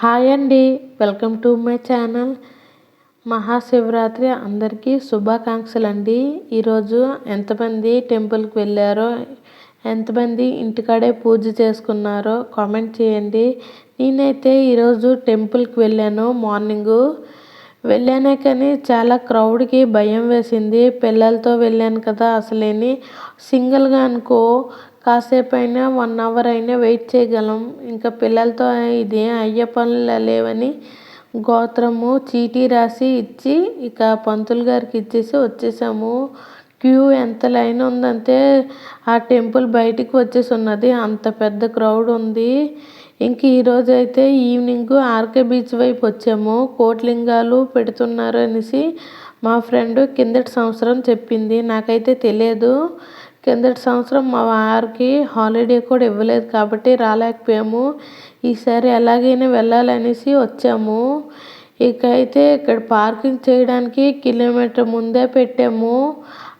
Hi అండి welcome to my channel. Mahashivratri అందరికీ శుభాకాంక్షలు అండి ఈరోజు ఎంతమంది టెంపుల్కి వెళ్ళారో ఎంతమంది ఇంటికాడే పూజ చేసుకున్నారో కామెంట్ చేయండి. నేనైతే ఈరోజు టెంపుల్కి వెళ్ళాను. మార్నింగు వెళ్ళానే కానీ చాలా క్రౌడ్కి భయం వేసింది. పిల్లలతో వెళ్ళాను కదా అసలేని. సింగిల్గా అనుకో కాసేపు అయినా వన్ అవర్ అయినా వెయిట్ చేయగలం. ఇంకా పిల్లలతో ఇది అయ్యే పనులు లేవని గోత్రము చీటీ రాసి ఇచ్చి ఇక పంతులు గారికి ఇచ్చేసి వచ్చేసాము. క్యూ ఎంత లైన్ ఉందంటే ఆ టెంపుల్ బయటికి వచ్చేసి ఉన్నది. అంత పెద్ద క్రౌడ్ ఉంది. ఇంక ఈరోజు అయితే ఈవినింగ్ ఆర్కే బీచ్ వైపు వచ్చాము. కోట్లింగాలు పెడుతున్నారు అనేసి మా ఫ్రెండ్ కిందటి సంవత్సరం చెప్పింది. నాకైతే తెలియదు. కిందటి సంవత్సరం మా వారికి హాలిడే కూడా ఇవ్వలేదు కాబట్టి రాలేకపోయాము. ఈసారి ఎలాగైనా వెళ్ళాలనేసి వచ్చాము. ఇక అయితే ఇక్కడ పార్కింగ్ చేయడానికి కిలోమీటర్ ముందే పెట్టాము.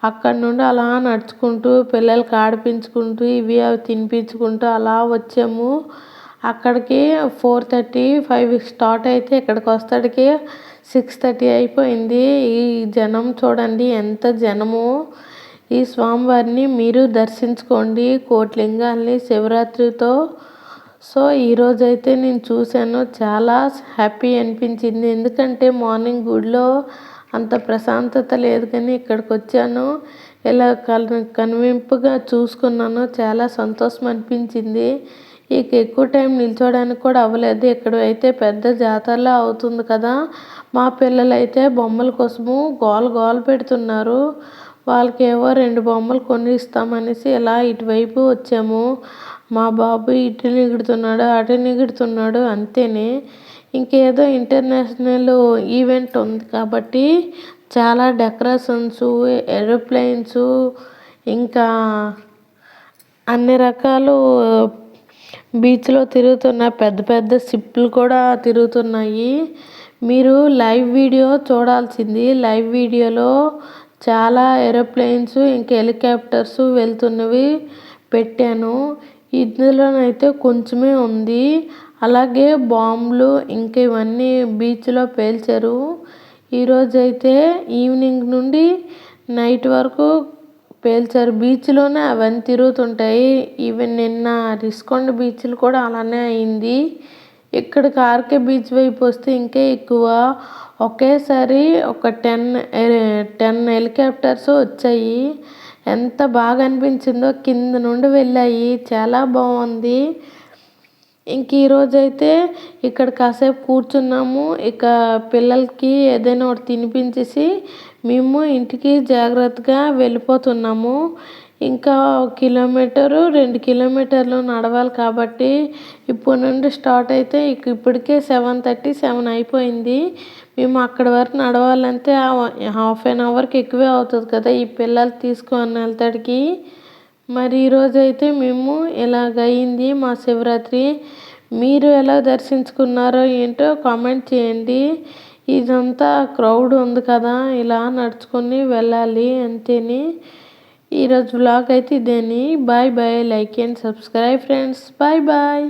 అక్కడ నుండి అలా నడుచుకుంటూ పిల్లలకి ఆడిపించుకుంటూ ఇవి అవి తినిపించుకుంటూ అలా వచ్చాము. అక్కడికి ఫోర్ థర్టీ ఫైవ్ స్టార్ట్ అయితే ఇక్కడికి వస్తాడికి సిక్స్ థర్టీ అయిపోయింది. ఈ జనం చూడండి ఎంత జనము. ఈ స్వామివారిని మీరు దర్శించుకోండి. కోట్లింగాన్ని శివరాత్రితో. సో ఈరోజైతే నేను చూశాను. చాలా హ్యాపీ అనిపించింది. ఎందుకంటే మార్నింగ్ గుడిలో అంత ప్రశాంతత లేదు కానీ ఇక్కడికి వచ్చాను ఇలా కను కనువింపుగా చూసుకున్నాను. చాలా సంతోషం అనిపించింది. ఇక ఎక్కువ టైం నిల్చోడానికి కూడా అవ్వలేదు. ఇక్కడ అయితే పెద్ద జాతరలా అవుతుంది కదా. మా పిల్లలైతే బొమ్మల కోసము గోల గోల పెడుతున్నారు. వాళ్ళకి ఏవో రెండు బొమ్మలు కొని ఇస్తామనేసి ఇలా ఇటువైపు వచ్చాము మా బాబు ఇటు నిగుడుతున్నాడు అటు నిగుడుతున్నాడు అంతేనే. ఇంకేదో ఇంటర్నేషనల్ ఈవెంట్ ఉంది కాబట్టి చాలా డెకరేషన్స్ ఏరోప్లేన్స్ ఇంకా అన్ని రకాలు బీచ్లో తిరుగుతున్న పెద్ద పెద్ద షిప్లు కూడా తిరుగుతున్నాయి. మీరు లైవ్ వీడియో చూడాల్సింది. లైవ్ వీడియోలో చాలా ఏరోప్లేన్స్ ఇంకా హెలికాప్టర్స్ వెళ్తున్నవి పెట్టాను. ఇందులోనైతే కొంచెమే ఉంది. అలాగే బాంబులు ఇంకా ఇవన్నీ బీచ్లో పేల్చారు. ఈరోజైతే ఈవినింగ్ నుండి నైట్ వరకు పేల్చారు. బీచ్లోనే అవన్నీ తిరుగుతుంటాయి. ఈవెన్ నిన్న రిస్కొండ బీచ్లు కూడా అలానే అయింది. ఇక్కడ ఆర్కే బీచ్ వైపు వస్తే ఇంకా ఎక్కువ. ఒకేసారి ఒక టెన్ టెన్ హెలికాప్టర్స్ వచ్చాయి. ఎంత బాగా అనిపించిందో కింద నుండి వెళ్ళాయి. చాలా బాగుంది. ఇంక ఈరోజైతే ఇక్కడ కాసేపు కూర్చున్నాము. ఇక పిల్లలకి ఏదైనా ఒకటి తినిపించేసి మేము ఇంటికి జాగ్రత్తగా వెళ్ళిపోతున్నాము. ఇంకా కిలోమీటరు రెండు కిలోమీటర్లు నడవాలి కాబట్టి ఇప్పుడు నుండి స్టార్ట్ అయితే ఇప్పటికే సెవెన్ థర్టీ సెవెన్ అయిపోయింది. మేము అక్కడ వరకు నడవాలంటే హాఫ్ అన్ అవర్కి ఎక్కువే అవుతుంది కదా ఈ పిల్లలు తీసుకొని వెళ్తాడికి. మరి ఈరోజు అయితే మేము ఇలాగ అయింది మా శివరాత్రి? మీరు ఎలా దర్శించుకున్నారో ఏంటో కామెంట్ చేయండి. ఇదంతా క్రౌడ్ ఉంది కదా ఇలా నడుచుకొని వెళ్ళాలి అంతేని. ఈరోజు బ్లాగ్ అయితే ఇదేని. Bye bye like and subscribe friends bye bye